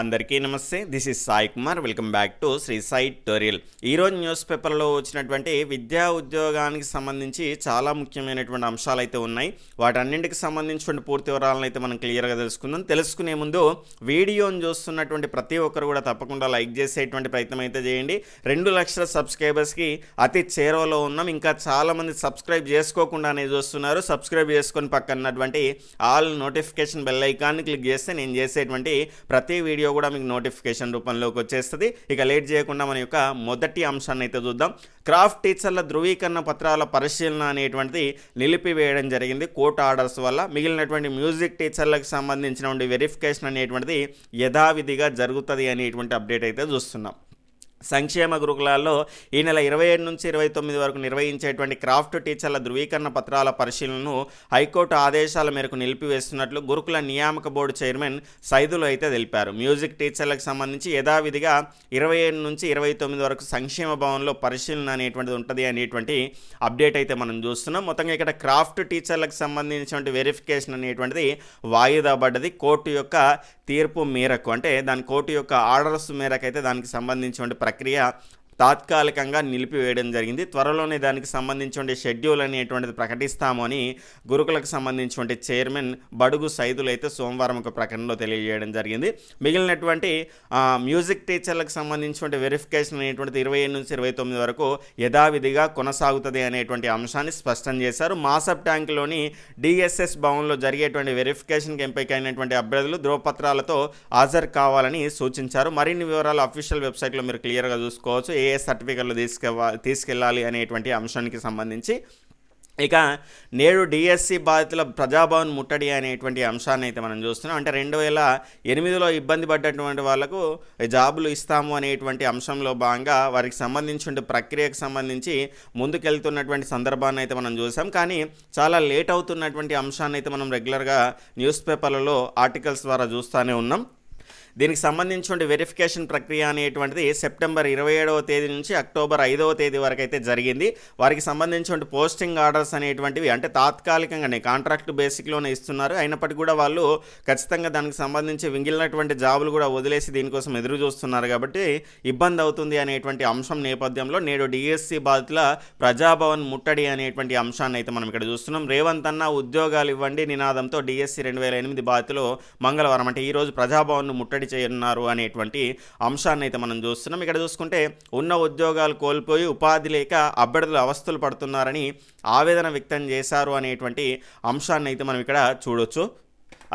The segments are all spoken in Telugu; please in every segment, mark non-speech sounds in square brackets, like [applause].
అందరికీ నమస్తే. This is Sai Kumar welcome back to Shri Sai tutorial ఈరోజు న్యూస్ పేపర్లో వచ్చినటువంటి విద్యా ఉద్యోగానికి సంబంధించి చాలా ముఖ్యమైనటువంటి అంశాలు అయితే ఉన్నాయి. వాటన్నింటికి సంబంధించిన పూర్తి వివరాలను అయితే మనం క్లియర్గా తెలుసుకుందాం. తెలుసుకునే ముందు వీడియోని చూస్తున్నటువంటి ప్రతి ఒక్కరు కూడా తప్పకుండా లైక్ చేసేటువంటి ప్రయత్నం అయితే చేయండి. రెండు లక్షల సబ్స్క్రైబర్స్కి అతి చేరువలో ఉన్నాం. ఇంకా చాలామంది సబ్స్క్రైబ్ చేసుకోకుండానే చూస్తున్నారు. సబ్స్క్రైబ్ చేసుకొని పక్కనటువంటి ఆల్ నోటిఫికేషన్ బెల్ ఐకాన్ని క్లిక్ చేస్తే నేను చేసేటువంటి ప్రతి వీడియో కూడా మీకు నోటిఫికేషన్ రూపంలోకి వచ్చేస్తుంది. ఇక లేట్ చేయకుండా మన యొక్క మొదటి అంశాన్ని అయితే చూద్దాం. క్రాఫ్ట్ టీచర్ల ధృవీకరణ పత్రాల పరిశీలన అనేటువంటిది నిలిపివేయడం జరిగింది కోర్టు ఆర్డర్స్ వల్ల. మిగిలినటువంటి మ్యూజిక్ టీచర్లకు సంబంధించినటువంటి వెరిఫికేషన్ అనేటువంటిది యథావిధిగా జరుగుతుంది అనేటువంటి అప్డేట్ అయితే చూస్తున్నాం. సంక్షేమ గురుకులాల్లో ఈ నెల ఇరవై ఏడు నుంచి ఇరవై తొమ్మిది వరకు నిర్వహించేటువంటి క్రాఫ్ట్ టీచర్ల ధృవీకరణ పత్రాల పరిశీలనను హైకోర్టు ఆదేశాల మేరకు నిలిపివేస్తున్నట్లు గురుకుల నియామక బోర్డు చైర్మన్ సైదులు అయితే తెలిపారు. మ్యూజిక్ టీచర్లకు సంబంధించి యథావిధిగా ఇరవై ఏడు నుంచి ఇరవై తొమ్మిది వరకు సంక్షేమ భవన్లో పరిశీలన అనేటువంటిది ఉంటుంది అనేటువంటి అప్డేట్ అయితే మనం చూస్తున్నాం. మొత్తంగా ఇక్కడ క్రాఫ్ట్ టీచర్లకు సంబంధించినటువంటి వెరిఫికేషన్ అనేటువంటిది వాయిదా పడ్డది. కోర్టు యొక్క తీర్పు మేరకు అంటే దాని కోర్టు యొక్క ఆర్డర్స్ మేరకు అయితే దానికి సంబంధించిన ప్రక్రియ తాత్కాలికంగా నిలిపివేయడం జరిగింది. త్వరలోనే దానికి సంబంధించిన షెడ్యూల్ అనేటువంటిది ప్రకటిస్తాము అని గురుకులకు సంబంధించి చైర్మన్ బడుగు సైదులు అయితే సోమవారం ఒక ప్రకటనలో తెలియజేయడం జరిగింది. మిగిలినటువంటి మ్యూజిక్ టీచర్లకు సంబంధించిన వెరిఫికేషన్ అనేటువంటిది ఇరవై ఏడు నుంచి ఇరవై తొమ్మిది వరకు యథావిధిగా కొనసాగుతుంది అనేటువంటి అంశాన్ని స్పష్టం చేశారు. మాసప్ ట్యాంక్లోని డిఎస్ఎస్ భవన్లో జరిగేటువంటి వెరిఫికేషన్కి ఎంపికైనటువంటి అభ్యర్థులు ధ్రువపత్రాలతో హాజరు కావాలని సూచించారు. మరిన్ని వివరాలు అఫీషియల్ వెబ్సైట్లో మీరు క్లియర్గా చూసుకోవచ్చు. ఏ ఏ సర్టిఫికెట్లు తీసుకెవా తీసుకెళ్ళాలి అనేటువంటి అంశానికి సంబంధించి ఇక నేడు డిఎస్సి బాధితుల ప్రజాభవన్ ముట్టడి అనేటువంటి అంశాన్ని అయితే మనం చూస్తున్నాం. అంటే రెండు వేల ఎనిమిదిలో ఇబ్బంది పడ్డటువంటి వాళ్ళకు జాబులు ఇస్తాము అనేటువంటి అంశంలో భాగంగా వారికి సంబంధించిన ప్రక్రియకు సంబంధించి ముందుకెళ్తున్నటువంటి సందర్భాన్ని అయితే మనం చూసాం. కానీ చాలా లేట్ అవుతున్నటువంటి అంశాన్ని అయితే మనం రెగ్యులర్గా న్యూస్ పేపర్లలో ఆర్టికల్స్ ద్వారా చూస్తూనే ఉన్నాం. దీనికి సంబంధించిన వెరిఫికేషన్ ప్రక్రియ అనేటువంటిది సెప్టెంబర్ ఇరవై ఏడవ తేదీ నుంచి అక్టోబర్ ఐదవ తేదీ వరకు అయితే జరిగింది. వారికి సంబంధించిన పోస్టింగ్ ఆర్డర్స్ అనేటువంటివి అంటే తాత్కాలికంగానే కాంట్రాక్ట్ బేసిక్లోనే ఇస్తున్నారు. అయినప్పటికీ కూడా వాళ్ళు ఖచ్చితంగా దానికి సంబంధించి మిగిలినటువంటి జాబులు కూడా వదిలేసి దీనికోసం ఎదురు చూస్తున్నారు కాబట్టి ఇబ్బంది అవుతుంది అనేటువంటి అంశం నేపథ్యంలో నేడు డిఎస్సి బాధితుల ప్రజాభవన్ ముట్టడి అనేటువంటి అంశాన్ని అయితే మనం ఇక్కడ చూస్తున్నాం. రేవంత్ అన్న ఉద్యోగాలు ఇవ్వండి నినాదంతో డిఎస్సి రెండు వేల ఎనిమిది బాధితులు మంగళవారం అంటే ఈరోజు ప్రజాభవన్ను ప్రజాభవన్ ముట్టడి చేయనున్నారు అనేటువంటి అంశాన్ని అయితే మనం చూస్తున్నాం. ఇక్కడ చూసుకుంటే ఉన్న ఉద్యోగాలు కోల్పోయి ఉపాధి లేక అభ్యర్థులు అవస్థలు పడుతున్నారని ఆవేదన వ్యక్తం చేశారు అనేటువంటి అంశాన్ని అయితే మనం ఇక్కడ చూడొచ్చు.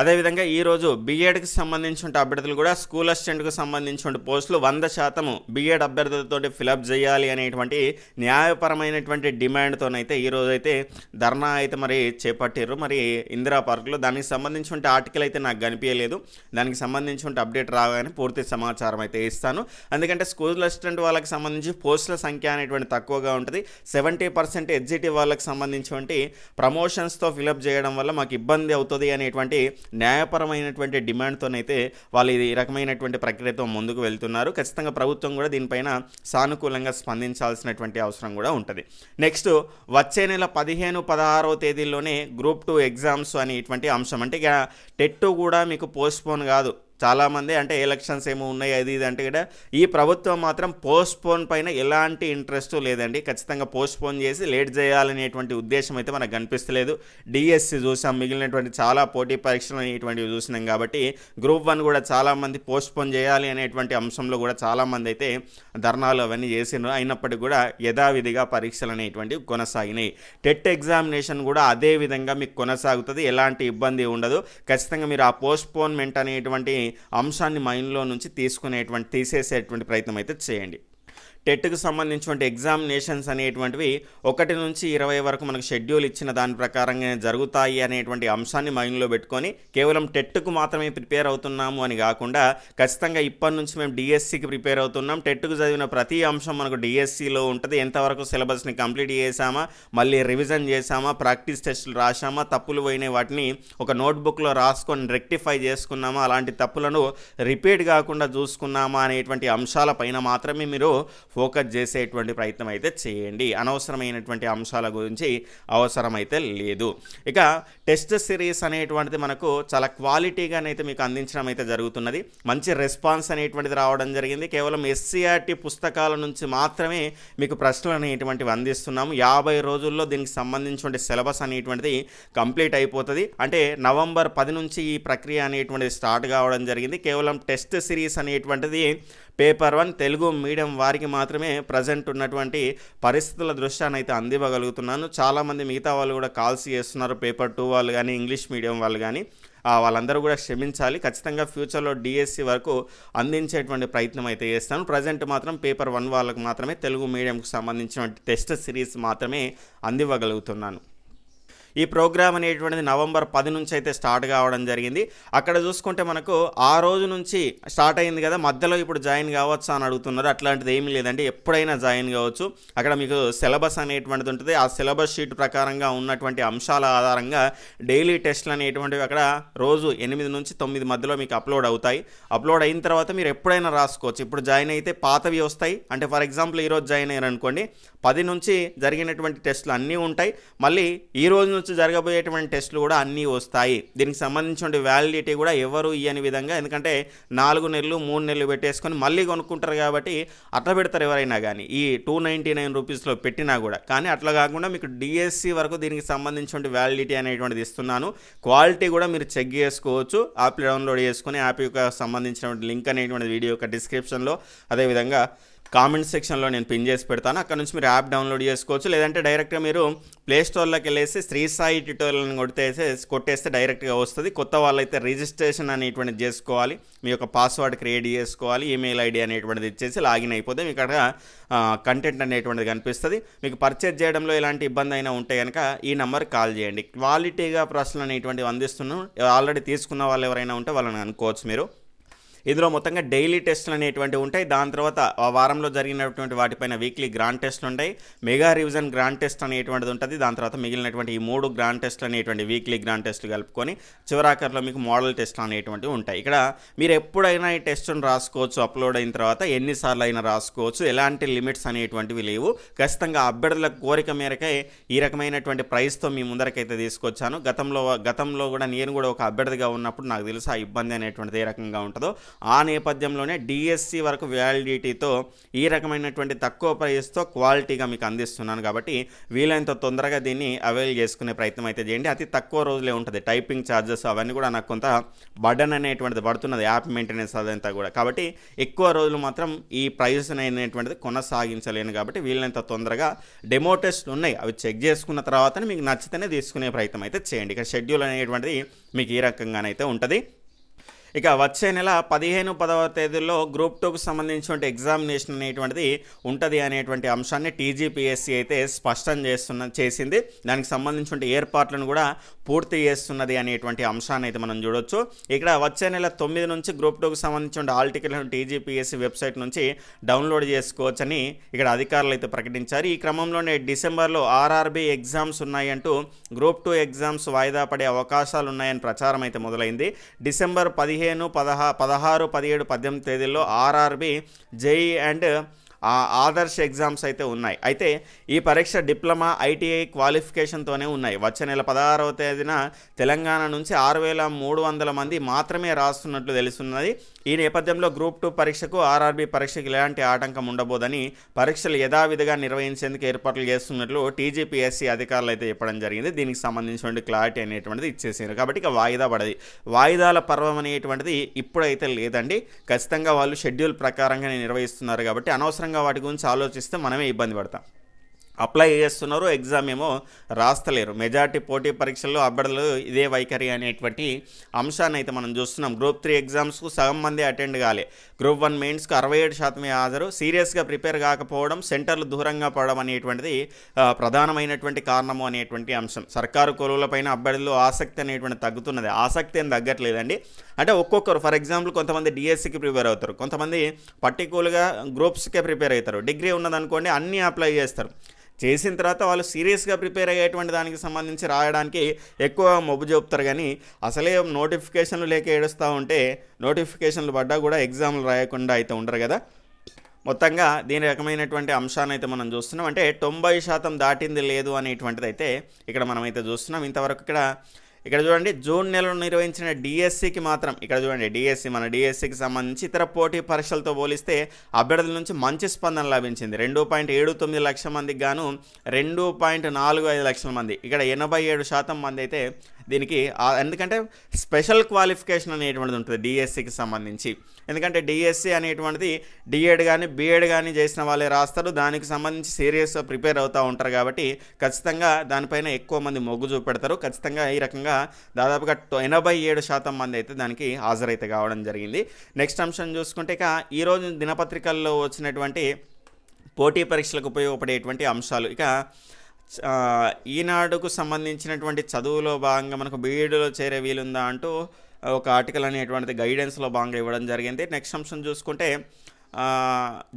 అదేవిధంగా ఈరోజు బీఎడ్కి సంబంధించిన అభ్యర్థులు కూడా స్కూల్ అసిస్టెంట్కు సంబంధించిన పోస్టులు వంద శాతము బీఎడ్ అభ్యర్థులతో ఫిలప్ చేయాలి అనేటువంటి న్యాయపరమైనటువంటి డిమాండ్తోనైతే ఈరోజైతే ధర్నా అయితే మరి చేపట్టారు మరి ఇందిరా పార్కులో దానికి సంబంధించిన ఆర్టికల్ అయితే నాకు కనిపించలేదు దానికి సంబంధించిన అప్డేట్ రాగానే పూర్తి సమాచారం అయితే ఇస్తాను. ఎందుకంటే స్కూల్ అసిస్టెంట్ వాళ్ళకి సంబంధించి పోస్టుల సంఖ్య అనేటువంటి తక్కువగా ఉంటుంది. సెవెంటీ పర్సెంట్ ఎగ్జిటి వాళ్ళకి సంబంధించినటువంటి ప్రమోషన్స్తో ఫిలప్ చేయడం వల్ల మాకు ఇబ్బంది అవుతుంది అనేటువంటి న్యాయపరమైనటువంటి డిమాండ్తోనైతే వాళ్ళు ఈ రకమైనటువంటి ప్రక్రియతో ముందుకు వెళ్తున్నారు. ఖచ్చితంగా ప్రభుత్వం కూడా దీనిపైన సానుకూలంగా స్పందించాల్సినటువంటి అవసరం కూడా ఉంటుంది. నెక్స్ట్ వచ్చే నెల పదిహేను పదహారవ తేదీల్లోనే గ్రూప్ టూ ఎగ్జామ్స్ అనేటువంటి అంశం. అంటే ఇక టెట్ కూడా మీకు పోస్ట్పోన్ కాదు. చాలామంది అంటే ఎలక్షన్స్ ఏమో ఉన్నాయి అది ఇది అంటే కూడా ఈ ప్రభుత్వం మాత్రం పోస్ట్పోన్ పైన ఎలాంటి ఇంట్రెస్ట్ లేదండి. ఖచ్చితంగా పోస్ట్పోన్ చేసి లేట్ చేయాలనేటువంటి ఉద్దేశం అయితే మనకు కనిపిస్తలేదు. డిఎస్సి చూసాం మిగిలినటువంటి చాలా పోటీ పరీక్షలు అనేటువంటివి చూసినాం కాబట్టి గ్రూప్ వన్ కూడా చాలామంది పోస్ట్పోన్ చేయాలి అనేటువంటి అంశంలో కూడా చాలామంది అయితే ధర్నాలు అవన్నీ చేసినారు అయినప్పటికీ కూడా యథావిధిగా పరీక్షలు అనేటువంటివి కొనసాగినాయి. టెట్ ఎగ్జామినేషన్ కూడా అదే విధంగా మీకు కొనసాగుతుంది ఎలాంటి ఇబ్బంది ఉండదు. ఖచ్చితంగా మీరు ఆ పోస్ట్పోన్మెంట్ అనేటువంటి అంశాన్ని మైండ్లో నుంచి తీసుకునేటువంటి తీసేసేటువంటి ప్రయత్నం అయితే చేయండి. టెట్కు సంబంధించినటువంటి ఎగ్జామినేషన్స్ అనేటువంటివి ఒకటి నుంచి ఇరవై వరకు మనకు షెడ్యూల్ ఇచ్చిన దాని ప్రకారంగా జరుగుతాయి అనేటువంటి అంశాన్ని మైండ్లో పెట్టుకొని కేవలం టెట్కు మాత్రమే ప్రిపేర్ అవుతున్నాము అని కాకుండా ఖచ్చితంగా ఇప్పటి నుంచి మేము డిఎస్సికి ప్రిపేర్ అవుతున్నాం. టెట్కు చదివిన ప్రతి అంశం మనకు డిఎస్సిలో ఉంటుంది. ఎంతవరకు సిలబస్ని కంప్లీట్ చేసామా మళ్ళీ రివిజన్ చేసామా ప్రాక్టీస్ టెస్టులు రాసామా తప్పులు పోయిన వాటిని ఒక నోట్బుక్లో రాసుకొని రెక్టిఫై చేసుకున్నామా అలాంటి తప్పులను రిపీట్ కాకుండా చూసుకున్నామా అనేటువంటి అంశాలపైన మాత్రమే మీరు ఫోకస్ చేసేటువంటి ప్రయత్నం అయితే చేయండి. అనవసరమైనటువంటి అంశాల గురించి అవసరమైతే లేదు. ఇక టెస్ట్ సిరీస్ అనేటువంటిది మనకు చాలా క్వాలిటీగానైతే మీకు అందించడం అయితే జరుగుతున్నది. మంచి రెస్పాన్స్ అనేటువంటిది రావడం జరిగింది. కేవలం ఎస్సీఆర్టీ పుస్తకాల నుంచి మాత్రమే మీకు ప్రశ్నలు అనేటువంటివి అందిస్తున్నాము. యాభై రోజుల్లో దీనికి సంబంధించిన సిలబస్ అనేటువంటిది కంప్లీట్ అయిపోతుంది. అంటే నవంబర్ పది నుంచి ఈ ప్రక్రియ అనేటువంటిది స్టార్ట్ కావడం జరిగింది. కేవలం టెస్ట్ సిరీస్ అనేటువంటిది పేపర్ వన్ తెలుగు మీడియం వారికి మాత్రమే ప్రజెంట్ ఉన్నటువంటి పరిస్థితుల దృష్ట్యానైతే అందివ్వగలుగుతున్నాను. చాలామంది మిగతా వాళ్ళు కూడా కాల్స్ చేస్తున్నారు పేపర్ టూ వాళ్ళు కానీ ఇంగ్లీష్ మీడియం వాళ్ళు కానీ వాళ్ళందరూ కూడా క్షమించాలి. ఖచ్చితంగా ఫ్యూచర్లో డిఎస్సి వరకు అందించేటువంటి ప్రయత్నం అయితే చేస్తాను. ప్రజెంట్ మాత్రం పేపర్ వన్ వాళ్ళకు మాత్రమే తెలుగు మీడియంకు సంబంధించిన టెస్ట్ సిరీస్ మాత్రమే అందివ్వగలుగుతున్నాను. ఈ ప్రోగ్రామ్ అనేటువంటిది నవంబర్ పది నుంచి అయితే స్టార్ట్ కావడం జరిగింది. అక్కడ చూసుకుంటే మనకు ఆ రోజు నుంచి స్టార్ట్ అయింది కదా మధ్యలో ఇప్పుడు జాయిన్ కావచ్చు అని అడుగుతున్నారు. అట్లాంటిది ఏమీ లేదండి ఎప్పుడైనా జాయిన్ కావచ్చు. అక్కడ మీకు సిలబస్ అనేటువంటిది ఉంటుంది. ఆ సిలబస్ షీట్ ప్రకారంగా ఉన్నటువంటి అంశాల ఆధారంగా డైలీ టెస్ట్లు అనేటువంటివి అక్కడ రోజు ఎనిమిది నుంచి తొమ్మిది మధ్యలో మీకు అప్లోడ్ అవుతాయి. అప్లోడ్ అయిన తర్వాత మీరు ఎప్పుడైనా రాసుకోవచ్చు. ఇప్పుడు జాయిన్ అయితే పాతవి వస్తాయి. అంటే ఫర్ ఎగ్జాంపుల్ ఈరోజు జాయిన్ అయ్యారు అనుకోండి పది నుంచి జరిగినటువంటి టెస్ట్లు అన్నీ ఉంటాయి. మళ్ళీ ఈ రోజు వచ్చి జరగబోయేటువంటి టెస్టులు కూడా అన్నీ వస్తాయి. దీనికి సంబంధించిన వ్యాలిడిటీ కూడా ఎవరు ఇయ్యని విధంగా ఎందుకంటే నాలుగు నెలలు మూడు నెలలు పెట్టేసుకొని మళ్ళీ కొనుక్కుంటారు కాబట్టి అట్లా పెడతారు ఎవరైనా కానీ. ఈ టూ నైంటీ నైన్ రూపీస్లో పెట్టినా కూడా. కానీ అట్లా కాకుండా మీకు డిఎస్సి వరకు దీనికి సంబంధించిన వ్యాలిడిటీ అనేటువంటిది ఇస్తున్నాను. క్వాలిటీ కూడా మీరు చెక్ చేసుకోవచ్చు. యాప్ డౌన్లోడ్ చేసుకుని యాప్ యొక్క సంబంధించిన లింక్ అనేటువంటి వీడియో యొక్క డిస్క్రిప్షన్లో అదేవిధంగా కామెంట్ సెక్షన్లో నేను పిన్ చేసి పెడతాను. అక్కడ నుంచి మీరు యాప్ డౌన్లోడ్ చేసుకోవచ్చు. లేదంటే డైరెక్ట్గా మీరు ప్లే స్టోర్లోకి వెళ్ళేసి శ్రీ సాయి ట్యూటోరియల్ని కొట్టేసి కొట్టేస్తే డైరెక్ట్గా వస్తుంది. కొత్త వాళ్ళైతే రిజిస్ట్రేషన్ అనేటువంటిది చేసుకోవాలి. మీ యొక్క పాస్వర్డ్ క్రియేట్ చేసుకోవాలి. ఈమెయిల్ ఐడి అనేటువంటిది ఇచ్చేసి లాగిన్ అయిపోతే మీకు అక్కడ కంటెంట్ అనేటువంటిది కనిపిస్తుంది. మీకు పర్చేజ్ చేయడంలో ఎలాంటి ఇబ్బంది అయినా ఉంటే కనుక ఈ నెంబర్ కాల్ చేయండి. క్వాలిటీగా ప్రశ్నలు అనేటువంటివి అందిస్తున్నాం ఆల్రెడీ తీసుకున్న వాళ్ళు ఎవరైనా ఉంటే వాళ్ళని అనుకోవచ్చు మీరు. ఇందులో మొత్తంగా డైలీ టెస్టులు అనేటువంటివి ఉంటాయి. దాని తర్వాత ఆ వారంలో జరిగినటువంటి వాటిపైన వీక్లీ గ్రాండ్ టెస్ట్లు ఉంటాయి. మెగా రివిజన్ గ్రాండ్ టెస్ట్ అనేటువంటిది ఉంటుంది. దాని తర్వాత మిగిలినటువంటి ఈ మూడు గ్రాండ్ టెస్ట్లు అనేటువంటి వీక్లీ గ్రాండ్ టెస్ట్లు కలుపుకొని చివరాఖరిలో మీకు మోడల్ టెస్ట్లు అనేటువంటివి ఉంటాయి. ఇక్కడ మీరు ఎప్పుడైనా ఈ టెస్ట్ను రాసుకోవచ్చు అప్లోడ్ అయిన తర్వాత ఎన్నిసార్లు అయినా రాసుకోవచ్చు. ఎలాంటి లిమిట్స్ అనేటువంటివి లేవు. ఖచ్చితంగా అభ్యర్థుల కోరిక మేరకే ఈ రకమైనటువంటి ప్రైస్తో మీ ముందరకైతే తీసుకొచ్చాను. గతంలో గతంలో కూడా నేను కూడా ఒక అభ్యర్థిగా ఉన్నప్పుడు నాకు తెలుసు ఆ ఇబ్బంది అనేటువంటిది ఏ రకంగా ఉంటుందో. ఆ నేపథ్యంలోనే డిఎస్సి వరకు వ్యాలిడిటీతో ఈ రకమైనటువంటి తక్కువ ప్రైస్తో క్వాలిటీగా మీకు అందిస్తున్నాను కాబట్టి వీలైనంత తొందరగా దీన్ని అవైల్ చేసుకునే ప్రయత్నం అయితే చేయండి. అతి తక్కువ రోజులే ఉంటుంది. టైపింగ్ ఛార్జెస్ అవన్నీ కూడా నాకు కొంత బర్డన్ అనేటువంటిది పడుతున్నది. యాప్ మెయింటెనెన్స్ అదంతా కూడా. కాబట్టి ఎక్కువ రోజులు మాత్రం ఈ ప్రైస్ అనేటువంటిది కొనసాగించలేను కాబట్టి వీలైనంత తొందరగా డెమో టెస్ట్ ఉన్నాయి. అవి చెక్ చేసుకున్న తర్వాతనే మీకు నచ్చితేనే తీసుకునే ప్రయత్నం అయితే చేయండి. ఇక షెడ్యూల్ అనేటువంటిది మీకు ఈ రకంగానైతే ఉంటుంది. ఇక వచ్చే నెల పదిహేను పదవ తేదీలో గ్రూప్ టూకు సంబంధించిన ఎగ్జామినేషన్ అనేటువంటిది ఉంటుంది అనేటువంటి అంశాన్ని టీజీపీఎస్సీ అయితే స్పష్టం చేస్తున్న చేసింది. దానికి సంబంధించిన ఏర్పాట్లను కూడా పూర్తి చేస్తున్నది అనేటువంటి అంశాన్ని అయితే మనం చూడొచ్చు. ఇక్కడ వచ్చే నెల తొమ్మిది నుంచి గ్రూప్ టూకు సంబంధించిన ఆల్ టికెట్లను టీజీపీఎస్సీ వెబ్సైట్ నుంచి డౌన్లోడ్ చేసుకోవచ్చని ఇక్కడ అధికారులు అయితే ప్రకటించారు. ఈ క్రమంలోనే డిసెంబర్లో ఆర్ఆర్బీ ఎగ్జామ్స్ ఉన్నాయంటూ గ్రూప్ టూ ఎగ్జామ్స్ వాయిదా పడే అవకాశాలు ఉన్నాయని ప్రచారం అయితే మొదలైంది. డిసెంబర్ పదిహేను పదహా పదహారు పదిహేడు పద్దెనిమిది తేదీల్లో ఆర్ఆర్బి జేఈ అండ్ ఆదర్శ్ ఎగ్జామ్స్ అయితే ఉన్నాయి. అయితే ఈ పరీక్ష డిప్లొమా ఐటీఐ క్వాలిఫికేషన్తోనే ఉన్నాయి. వచ్చే నెల పదహారవ తేదీన తెలంగాణ నుంచి ఆరు వేల మూడు వందల మంది మాత్రమే రాస్తున్నట్లు తెలుస్తున్నది. ఈ నేపథ్యంలో గ్రూప్ టూ పరీక్షకు ఆర్ఆర్బీ పరీక్షకు ఎలాంటి ఆటంకం ఉండబోదని పరీక్షలు యథావిధిగా నిర్వహించేందుకు ఏర్పాట్లు చేస్తున్నట్లు టీజీపీఎస్సీ అధికారులు అయితే చెప్పడం జరిగింది. దీనికి సంబంధించినటువంటి క్లారిటీ అనేటువంటిది ఇచ్చేసారు కాబట్టి ఇక వాయిదా పడది. వాయిదాల పర్వం అనేటువంటిది ఇప్పుడైతే లేదండి. ఖచ్చితంగా వాళ్ళు షెడ్యూల్ ప్రకారంగానే నిర్వహిస్తున్నారు కాబట్టి అనవసరంగా వాటి గురించి ఆలోచిస్తే మనమే ఇబ్బంది పడతాం. అప్లై చేస్తున్నారు ఎగ్జామ్ ఏమో రాస్తలేరు. మెజార్టీ పోటీ పరీక్షల్లో అభ్యర్థులు ఇదే వైఖరి అనేటువంటి అంశాన్ని అయితే మనం చూస్తున్నాం. గ్రూప్ త్రీ ఎగ్జామ్స్కు సగం మంది అటెండ్ కాలే. గ్రూప్ వన్ మెయిన్స్కు అరవై ఏడు శాతమే హాజరు. సీరియస్గా ప్రిపేర్ కాకపోవడం సెంటర్లు దూరంగా పడడం అనేటువంటిది ప్రధానమైనటువంటి కారణము అనేటువంటి అంశం. సర్కారు కొలువులపైన అభ్యర్థులు ఆసక్తి అనేటువంటి తగ్గుతున్నది. ఆసక్తి ఏం తగ్గట్లేదండి. అంటే ఒక్కొక్కరు ఫర్ ఎగ్జాంపుల్ కొంతమంది డిఎస్సికి ప్రిపేర్ అవుతారు. కొంతమంది పర్టికులర్గా గ్రూప్స్కే ప్రిపేర్ అవుతారు. డిగ్రీ ఉన్నదనుకోండి అన్నీ అప్లై చేస్తారు. చేసిన తర్వాత వాళ్ళు సీరియస్గా ప్రిపేర్ అయ్యేటువంటి దానికి సంబంధించి రాయడానికి ఎక్కువ మొబ్బు చూపుతారు కానీ అసలే నోటిఫికేషన్లు లేక ఏడుస్తూ ఉంటే నోటిఫికేషన్లు పడ్డా కూడా ఎగ్జామ్లు రాయకుండా అయితే ఉండరు కదా. మొత్తంగా దీని రకమైనటువంటి అంశాన్ని అయితే మనం చూస్తున్నాం. అంటే తొంభై శాతం దాటింది లేదు అనేటువంటిది అయితే ఇక్కడ మనమైతే చూస్తున్నాం. ఇంతవరకు ఇక్కడ ఇక్కడ చూడండి జూన్ నెలలో నిర్వహించిన డిఎస్సికి మాత్రం ఇక్కడ చూడండి డిఎస్సి మన డిఎస్సికి సంబంధించి ఇతర పోటీ పరీక్షలతో పోలిస్తే అభ్యర్థుల నుంచి మంచి స్పందన లభించింది. రెండు పాయింట్ ఏడు తొమ్మిది లక్షల మందికి గాను రెండు పాయింట్ నాలుగు ఐదు లక్షల మంది. ఇక్కడ ఎనభై ఏడు శాతం మంది అయితే దీనికి ఎందుకంటే స్పెషల్ క్వాలిఫికేషన్ అనేటువంటిది ఉంటుంది డిఎస్సికి సంబంధించి. ఎందుకంటే డిఎస్సి అనేటువంటిది డిఎడ్ కానీ బిఎడ్ కానీ చేసిన వాళ్ళే రాస్తారు. దానికి సంబంధించి సీరియస్గా ప్రిపేర్ అవుతూ ఉంటారు కాబట్టి ఖచ్చితంగా దానిపైన ఎక్కువ మంది మొగ్గు చూపెడతారు. ఖచ్చితంగా ఈ రకంగా దాదాపుగా ఎనభై ఏడు శాతం మంది అయితే దానికి హాజరైతే కావడం జరిగింది. నెక్స్ట్ అంశం చూసుకుంటే ఇక ఈరోజు దినపత్రికల్లో వచ్చినటువంటి పోటీ పరీక్షలకు ఉపయోగపడేటువంటి అంశాలు. ఇక ఈనాడుకు సంబంధించినటువంటి చదువులో భాగంగా మనకు బీఈడీలో చేరే వీలుందా అంటూ ఒక ఆర్టికల్ అనేటువంటిది గైడెన్స్లో భాగంగా ఇవ్వడం జరిగింది. నెక్స్ట్ అంశం చూసుకుంటే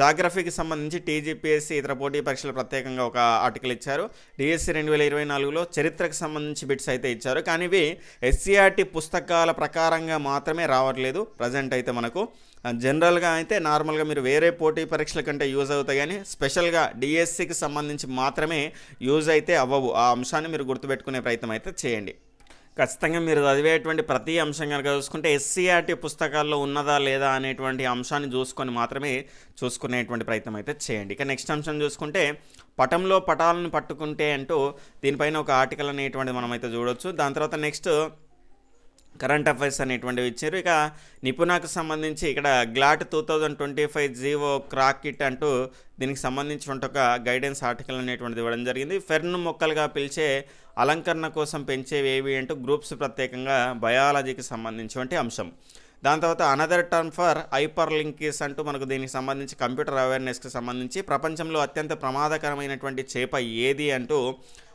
జాగ్రఫీకి సంబంధించి టీజీపీఎస్సీ ఇతర పోటీ పరీక్షలు ప్రత్యేకంగా ఒక ఆర్టికల్ ఇచ్చారు. డిఎస్సి రెండు వేల ఇరవై నాలుగులో చరిత్రకు సంబంధించి బిట్స్ అయితే ఇచ్చారు. కానీ ఇవి ఎస్సీఆర్టీ పుస్తకాల ప్రకారంగా మాత్రమే రావట్లేదు ప్రజెంట్ అయితే మనకు. జనరల్గా అయితే నార్మల్గా మీరు వేరే పోటీ పరీక్షల కంటే యూజ్ అవుతాయి కానీ స్పెషల్గా డిఎస్సికి సంబంధించి మాత్రమే యూజ్ అయితే అవ్వవు. ఆ అంశాన్ని మీరు గుర్తుపెట్టుకునే ప్రయత్నం అయితే చేయండి. ఖచ్చితంగా మీరు చదివేటువంటి ప్రతి అంశం కనుక చూసుకుంటే ఎస్సీఆర్టీ పుస్తకాల్లో ఉన్నదా లేదా అనేటువంటి అంశాన్ని చూసుకొని మాత్రమే చూసుకునేటువంటి ప్రయత్నం అయితే చేయండి. ఇక నెక్స్ట్ అంశం చూసుకుంటే పటంలో పటాలను పట్టుకుంటే అంటూ దీనిపైన ఒక ఆర్టికల్ అనేటువంటిది మనం అయితే చూడొచ్చు. దాని తర్వాత నెక్స్ట్ కరెంట్ అఫైర్స్ అనేటువంటివి ఇచ్చారు. ఇక నిపుణకు సంబంధించి ఇక్కడ CLAT two thousand twenty five GO crack kit అంటూ దీనికి సంబంధించిన ఒక గైడెన్స్ ఆర్టికల్ అనేటువంటిది ఇవ్వడం జరిగింది. ఫెర్న్ మొక్కలుగా పిలిచే అలంకరణ కోసం పెంచేవి ఏవి అంటూ గ్రూప్స్ ప్రత్యేకంగా బయాలజీకి సంబంధించినటువంటి అంశం. దాని తర్వాత అనదర్ టర్మ్ ఫర్ హైపర్ లింకీస్ అంటూ మనకు దీనికి సంబంధించి కంప్యూటర్ అవేర్నెస్కి సంబంధించి ప్రపంచంలో అత్యంత ప్రమాదకరమైనటువంటి చేప ఏది అంటూ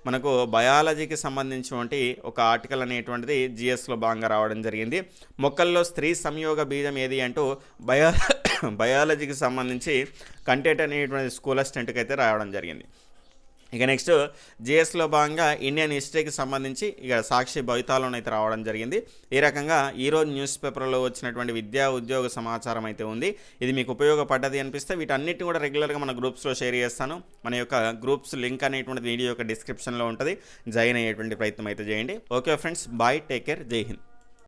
మనకు బయాలజీకి సంబంధించినటువంటి ఒక ఆర్టికల్ అనేటువంటిది జిఎస్లో భాగంగా రావడం జరిగింది. మొక్కల్లో స్త్రీ సంయోగ బీజం ఏది అంటూ బయా బయాలజీకి [coughs] సంబంధించి కంటెంట్ అనేటువంటి స్కూల్ అసిస్టెంట్కి అయితే రావడం జరిగింది. ఇక నెక్స్ట్ జిఎస్లో భాగంగా ఇండియన్ హిస్టరీకి సంబంధించి ఇక సాక్షి భవితాలను అయితే రావడం జరిగింది. ఈ రకంగా ఈరోజు న్యూస్ పేపర్లో వచ్చినటువంటి విద్యా ఉద్యోగ సమాచారం అయితే ఉంది. ఇది మీకు ఉపయోగపడ్డది అనిపిస్తే వీటన్నిటిని కూడా రెగ్యులర్గా మన గ్రూప్స్లో షేర్ చేస్తాను. మన యొక్క గ్రూప్స్ లింక్ అనేటువంటి వీడియో యొక్క డిస్క్రిప్షన్లో ఉంటుంది. జాయిన్ అయ్యేటువంటి ప్రయత్నం అయితే చేయండి. Okay friends bye take care Jai Hind.